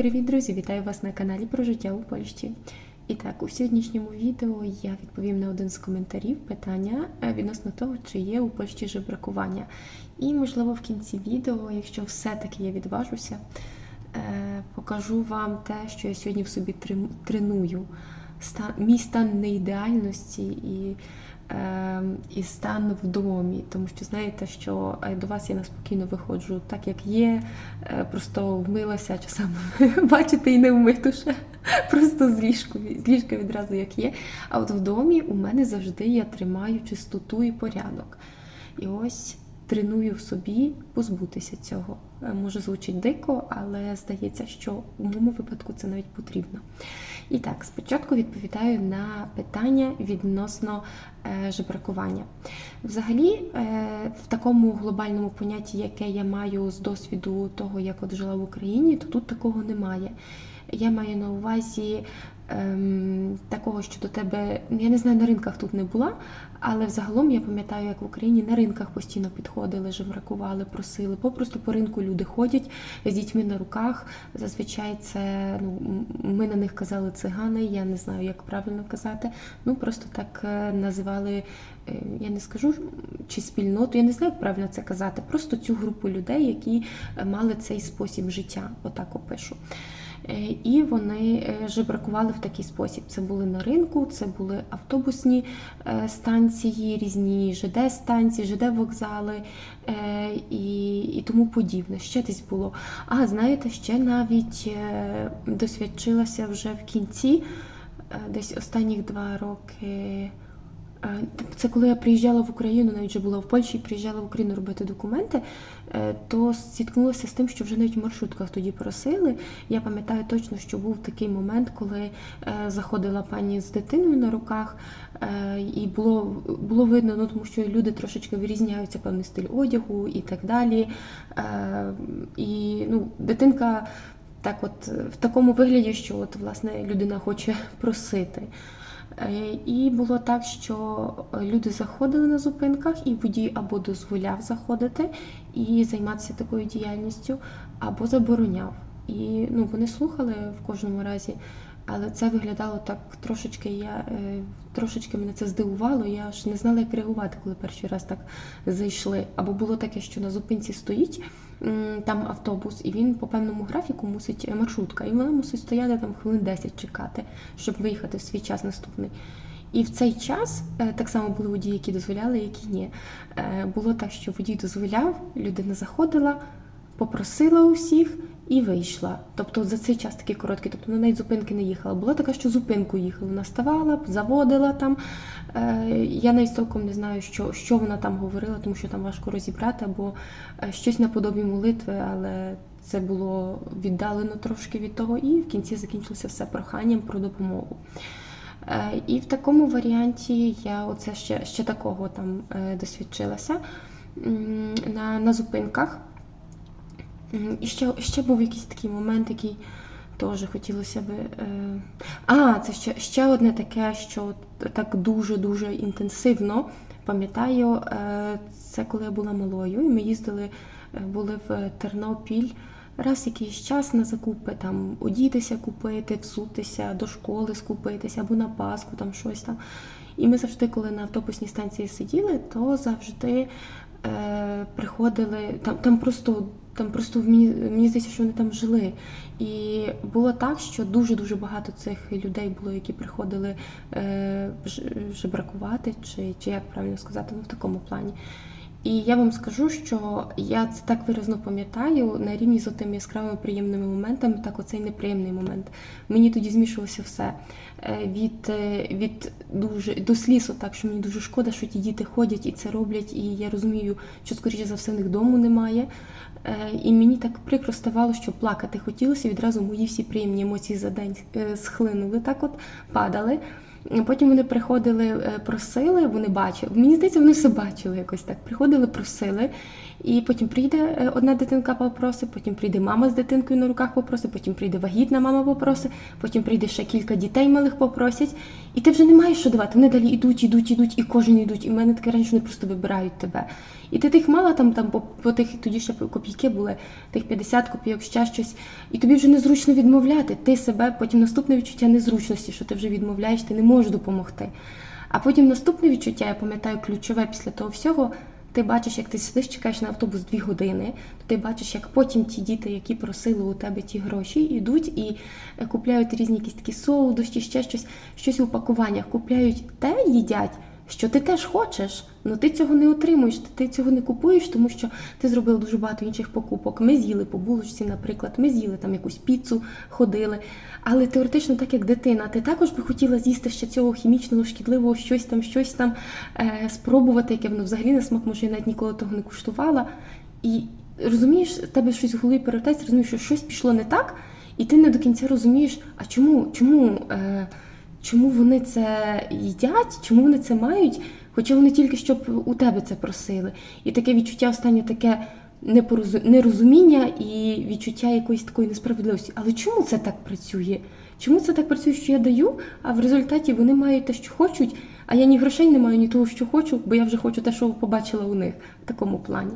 Привіт, друзі! Вітаю вас на каналі про життя у Польщі. І так, у сьогоднішньому відео я відповім на один з коментарів питання е, відносно того, чи є у Польщі жебракування. І, можливо, в кінці відео, якщо все-таки я відважуся, е, покажу вам те, що я сьогодні в собі треную. Мій стан неідеальності і, і стан в домі. Тому що знаєте, що е, до вас я неспокійно виходжу так, як є, е, просто вмилася часами бачите і не вмиту ще. Просто з ліжку, з ліжка відразу як є. А от в домі у мене завжди я тримаю чистоту і порядок. І ось треную в собі позбутися цього. Е, Може звучить дико, але здається, що у моєму випадку це навіть потрібно. І так, спочатку відповідаю на питання відносно е, жебракування. Взагалі, е, в такому глобальному понятті, яке я маю з досвіду того, як от жила в Україні, то тут такого немає. Я маю на увазі ем, такого, що до тебе, я не знаю, на ринках тут не була, але взагалом я пам'ятаю, як в Україні на ринках постійно підходили, жебракували, просили. Попросту по ринку люди ходять з дітьми на руках. Зазвичай це ну, ми на них казали цигани, я не знаю, як правильно казати. Ну просто так е, називали, е, я не скажу чи спільноту, я не знаю, як правильно це казати. Просто цю групу людей, які е, мали цей спосіб життя, отак опишу. Е, І вони е, жебракували в такий спосіб. Це були на ринку, це були автобусні е, станції, різні ЖД-станції, ЖД-вокзали і, і тому подібне. Ще десь було. А знаєте, ще навіть досвідчилася вже в кінці, десь останніх два роки. Це коли я приїжджала в Україну, навіть вже була в Польщі, приїжджала в Україну робити документи, е, то зіткнулася з тим, що вже навіть в маршрутках тоді просили. Я пам'ятаю точно, що був такий момент, коли е, заходила пані з дитиною на руках, е, і було, було видно, ну тому що люди трошечки вирізняються певний стиль одягу і так далі. І ну, дитинка так от в такому вигляді, що от, власне людина хоче просити. Е, І було так, що люди заходили на зупинках, і водій або дозволяв заходити і займатися такою діяльністю, або забороняв. І ну, вони слухали в кожному разі, але це виглядало так трошечки. Я е, трошечки мене це здивувало. Я ж не знала, як реагувати, коли перший раз так зайшли. Або було таке, що на зупинці стоїть там автобус, і він по певному графіку мусить е, маршрутка, і вона мусить стояти там хвилин 10 чекати, щоб виїхати в свій час наступний. І в цей час е, так само були водії, які дозволяли, які ні. Е, Було так, що водій дозволяв, людина заходила, попросила усіх і вийшла. Тобто за цей час такий короткий, тобто вона навіть зупинки не їхала. Було таке, що зупинку їхала. Вона ставала, заводила там. Е, Я навіть толком не знаю, що, що вона там говорила, тому що там важко розібрати, або е, щось наподобі молитви, але це було віддалено трошки від того, і в кінці закінчилося все проханням про допомогу. Е, І в такому варіанті я оце ще, ще такого там досвідчилася на, на зупинках. І ще, ще був якийсь такий момент, який теж хотілося би. Е... А, це ще, ще одне таке, що так дуже-дуже інтенсивно пам'ятаю, е, це коли я була малою, і ми їздили, е, були в Тернопіль. Раз якийсь час на закупи, там одітися, купити, всутися, до школи скупитися або на Пасху, там щось там. І ми завжди, коли на автобусній станції сиділи, то завжди приходили там, там просто. Там просто мені, мені здається, що вони там жили. І було так, що дуже-дуже багато цих людей було, які приходили е, жебракувати, чи, чи як правильно сказати, ну в такому плані. І я вам скажу, що я це так виразно пам'ятаю на рівні з тими яскравими приємними моментами, так оцей неприємний момент. Мені тоді змішувалося все Е, від, е, від дуже до сліз, так що мені дуже шкода, що ті діти ходять і це роблять, і я розумію, що скоріше за все в них дому немає. Е, І мені так прикро ставало, що плакати хотілося, відразу мої всі приємні емоції за день схлинули, так от падали. Потім вони приходили, е, просили, вони бачили. Мені здається, вони все бачили якось так. Приходили, просили. І потім прийде е, одна дитинка попросить, потім прийде мама з дитинкою на руках попросить, потім прийде вагітна мама попросить, потім прийде ще кілька дітей малих попросять. І ти вже не маєш що давати. Вони далі йдуть, йдуть, йдуть, і кожен йдуть. І в мене таке раніше вони просто вибирають тебе. І ти тих мала там, там по, по тих тоді ще копійки були, тих 50 копійок, ще щось. І тобі вже незручно відмовляти. Ти себе, потім наступне відчуття незручності, що ти вже відмовляєш, ти не можеш допомогти. А потім наступне відчуття, я пам'ятаю, ключове після того всього. Ти бачиш, як ти сидиш, чекаєш на автобус дві години, то ти бачиш, як потім ті діти, які просили у тебе ті гроші, йдуть і е, купляють різні якісь такі солодощі, ще щось, щось в упакуваннях, купляють те, їдять, що ти теж хочеш, але ти цього не отримуєш, ти цього не купуєш, тому що ти зробила дуже багато інших покупок. Ми з'їли по булочці, наприклад, ми з'їли там якусь піцу, ходили. Але теоретично, так як дитина, ти також би хотіла з'їсти ще цього хімічного, шкідливого, щось там, щось там е, спробувати, яке воно взагалі на смак, може, я навіть ніколи того не куштувала. І розумієш, в тебе щось в голові перевертається, розумієш, що щось пішло не так, і ти не до кінця розумієш, а чому, чому, е, чому вони це їдять, чому вони це мають, хоча вони тільки щоб у тебе це просили. І таке відчуття останнє таке нерозуміння і відчуття якоїсь такої несправедливості. Але чому це так працює? Чому це так працює, що я даю, а в результаті вони мають те, що хочуть, а я ні грошей не маю, ні того, що хочу, бо я вже хочу те, що побачила у них в такому плані.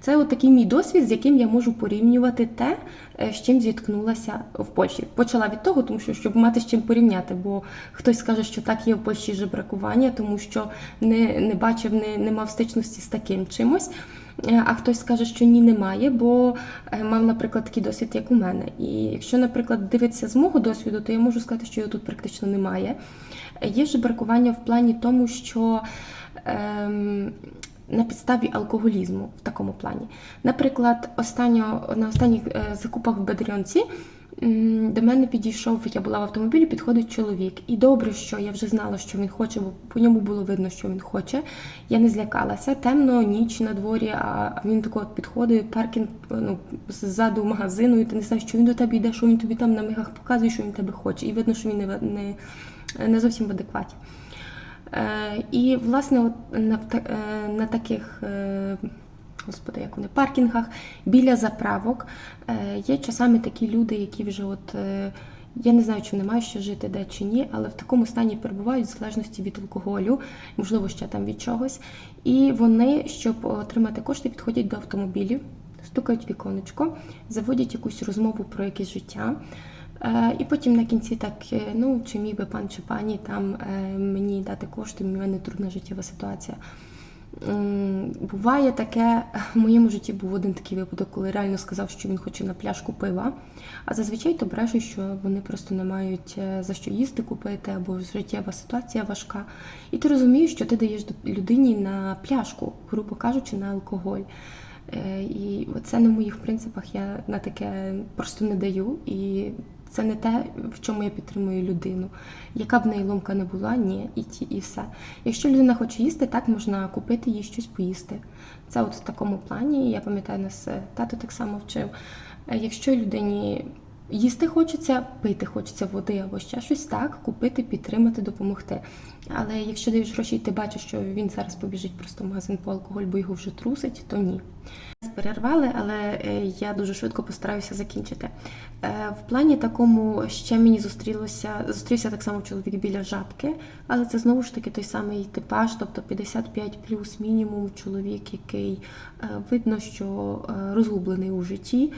Це от такий мій досвід, з яким я можу порівнювати те, е, з чим зіткнулася в Польщі. Почала від того, тому що щоб мати з чим порівняти, бо хтось скаже, що так є в Польщі жебракування, тому що не, не бачив, не, не мав стичності з таким чимось. Е, А хтось скаже, що ні, немає, бо е, мав, наприклад, такий досвід, як у мене. І якщо, наприклад, дивитися з мого досвіду, то я можу сказати, що його тут практично немає. Є жебракування в плані тому, що ем, на підставі алкоголізму в такому плані. Наприклад, останньо, на останніх е, закупах в Бедріонці м, до мене підійшов, я була в автомобілі, підходить чоловік. І добре, що я вже знала, що він хоче, бо по ньому було видно, що він хоче. Я не злякалася. Темно, ніч на дворі, а він тако от підходить, паркінг ну, ззаду магазину, і ти не знаєш, що він до тебе йде, що він тобі там на мигах показує, що він тебе хоче. І видно, що він не, не, не зовсім в адекваті. Е, І, власне, от на, е, таких, е, господи, як вони, паркінгах біля заправок є часами такі люди, які вже от. Я не знаю, чи вони мають ще жити де чи ні, але в такому стані перебувають в залежності від алкоголю, можливо, ще там від чогось. І вони, щоб отримати кошти, підходять до автомобілів, стукають віконечко, заводять якусь розмову про якесь життя. Е, І потім на кінці так, е, ну чи міг би пан чи пані там е, мені дати кошти, в мене трудна життєва ситуація. Буває таке, в моєму житті був один такий випадок, коли реально сказав, що він хоче на пляшку пива. А зазвичай то брешуть, що вони просто не мають за що їсти купити, або життєва ситуація важка. І ти розумієш, що ти даєш людині на пляшку, грубо кажучи, на алкоголь. І це на моїх принципах я на таке просто не даю. І це не те, в чому я підтримую людину. Яка б неї ломка не була, ні, і ті, і все. Якщо людина хоче їсти, так можна купити їй щось поїсти. Це от в такому плані. Я пам'ятаю, нас е, тато так само вчив. Е, Якщо людині їсти хочеться, пити хочеться води або ще щось, так, купити, підтримати, допомогти. Але якщо даєш гроші, і ти бачиш, що він зараз побіжить просто в магазин по алкоголь, бо його вже трусить, то ні. Перервали, але е, я дуже швидко постараюся закінчити. Е, В плані такому ще мені зустрілося, зустрівся так само чоловік біля жабки, але це знову ж таки той самий типаж, тобто 55 плюс мінімум чоловік, який е, видно, що розгублений у житті,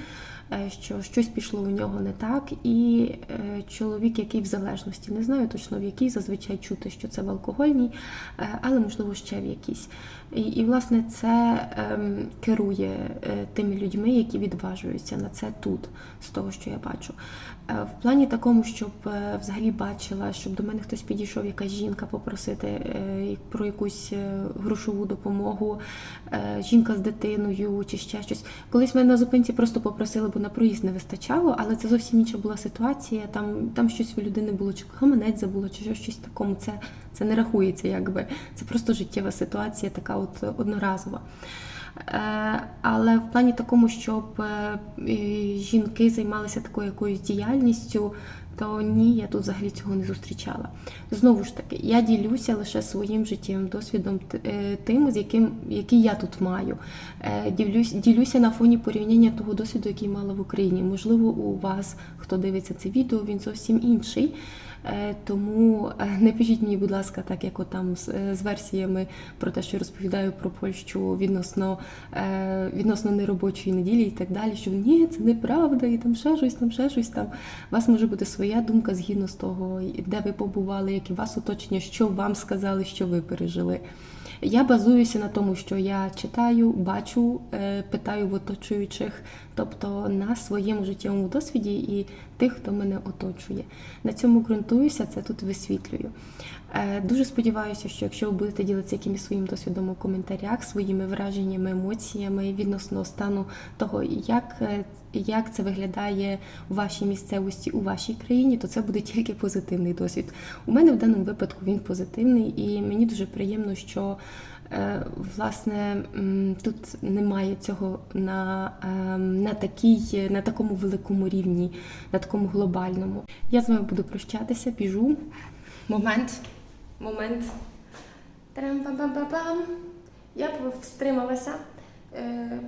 що щось пішло у нього не так, і е, чоловік, який в залежності, не знаю точно в якій, зазвичай чути, що це в алкогольній, е, але можливо ще в якійсь. І, і власне це ем, керує е, тими людьми, які відважуються на це тут, з того, що я бачу. Е, в плані такому, щоб е, взагалі бачила, щоб до мене хтось підійшов, якась жінка попросити е, про якусь е, грошову допомогу, е, жінка з дитиною чи ще щось. Колись мене на зупинці просто попросили, бо на проїзд не вистачало, але це зовсім інша була ситуація. Там, там щось у людини було, чи гаманець забуло, чи щось такому. Це, це не рахується, якби. Це просто життєва ситуація, така от одноразова. Е, Але в плані такому, щоб е, жінки займалися такою якоюсь діяльністю, то ні, я тут взагалі цього не зустрічала. Знову ж таки, я ділюся лише своїм життєвим досвідом, е, тим, з яким який я тут маю. Е, Ділюсь, ділюся на фоні порівняння того досвіду, який мала в Україні. Можливо, у вас, хто дивиться це відео, він зовсім інший. Е, Тому е, не пишіть мені, будь ласка, так як от там з, е, версіями про те, що розповідаю про Польщу відносно, відносно неробочої неділі і так далі, що ні, це неправда, і там ще щось, там ще щось там. У вас може бути своя думка згідно з того, де ви побували, як і вас оточення, що вам сказали, що ви пережили. Я базуюся на тому, що я читаю, бачу, питаю в оточуючих, тобто на своєму життєвому досвіді і тих, хто мене оточує. На цьому ґрунтуюся, це тут висвітлюю. Е, Дуже сподіваюся, що якщо ви будете ділитися якимось своїм досвідом у коментарях, своїми враженнями, емоціями відносно стану того, як, е, як це виглядає у вашій місцевості, у вашій країні, то це буде тільки позитивний досвід. У мене в даному випадку він позитивний, і мені дуже приємно, що е, власне тут немає цього на, ем, на, такій, на такому великому рівні, на такому глобальному. Я з вами буду прощатися, біжу. Момент. Момент. Трам-пам-пам-пам-пам. Я встрималася. Е,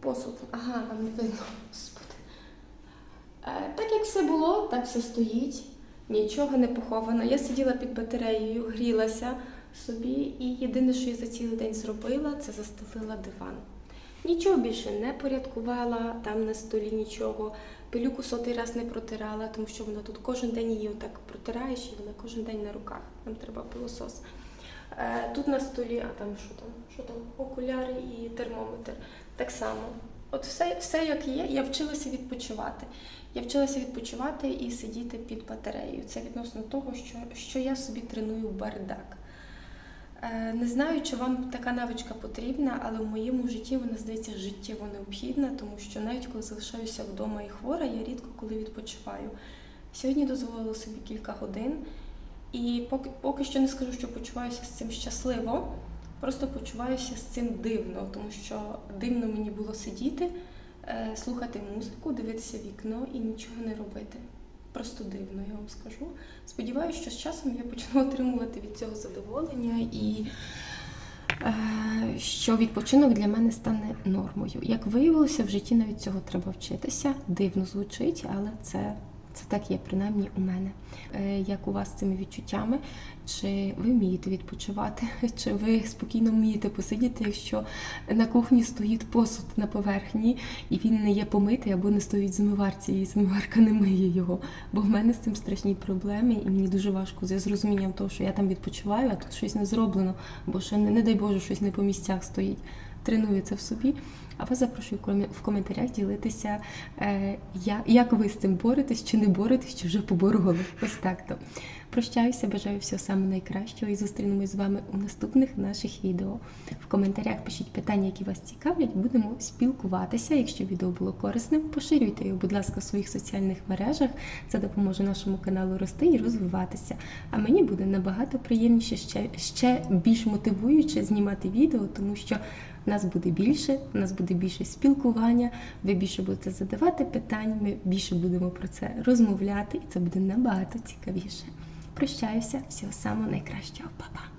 посуд. Ага, вам не видно. Господи. Е, так як все було, так все стоїть. Нічого не поховано. Я сиділа під батареєю, грілася собі, і єдине, що я за цілий день зробила, це застелила диван. Нічого більше не порядкувала, там на столі нічого. Пилюку сотий раз не протирала, тому що вона тут кожен день її отак протираєш, і вона кожен день на руках. Нам треба пилосос. Е, Тут на столі, а там що там? Що там? Окуляри і термометр. Так само. От все, все як є, я вчилася відпочивати. Я вчилася відпочивати і сидіти під батареєю. Це відносно того, що, що я собі треную бардак. Е, Не знаю, чи вам така навичка потрібна, але в моєму житті вона здається життєво необхідна, тому що навіть коли залишаюся вдома і хвора, я рідко коли відпочиваю. Сьогодні дозволила собі кілька годин, і поки, поки що не скажу, що почуваюся з цим щасливо, просто почуваюся з цим дивно, тому що дивно мені було сидіти, е, слухати музику, дивитися вікно і нічого не робити. Просто дивно, я вам скажу. Сподіваюся, що з часом я почну отримувати від цього задоволення і е, що відпочинок для мене стане нормою. Як виявилося, в житті навіть цього треба вчитися. Дивно звучить, але це, це так є, принаймні у мене. Е, як у вас з цими відчуттями? Чи ви вмієте відпочивати? Чи ви спокійно вмієте посидіти, якщо на кухні стоїть посуд на поверхні, і він не є помитий або не стоїть в змиварці, і змиварка не миє його? Бо в мене з цим страшні проблеми, і мені дуже важко з розумінням того, що я там відпочиваю, а тут щось не зроблено, бо ще не дай Боже, щось не по місцях стоїть. Треную це в собі. А вас запрошую в коментарях ділитися, е, як ви з цим боретесь, чи не боретесь, чи вже побороли. Ось так то. Прощаюся, бажаю всього самого найкращого і зустрінемось з вами у наступних наших відео. В коментарях пишіть питання, які вас цікавлять. Будемо спілкуватися. Якщо відео було корисним, поширюйте його, будь ласка, в своїх соціальних мережах. Це допоможе нашому каналу рости і розвиватися. А мені буде набагато приємніше ще, ще більш мотивуюче знімати відео, тому що нас буде більше, у нас буде більше спілкування, ви більше будете задавати питань, ми більше будемо про це розмовляти, і це буде набагато цікавіше. Прощаюся, всього самого найкращого, Па-па!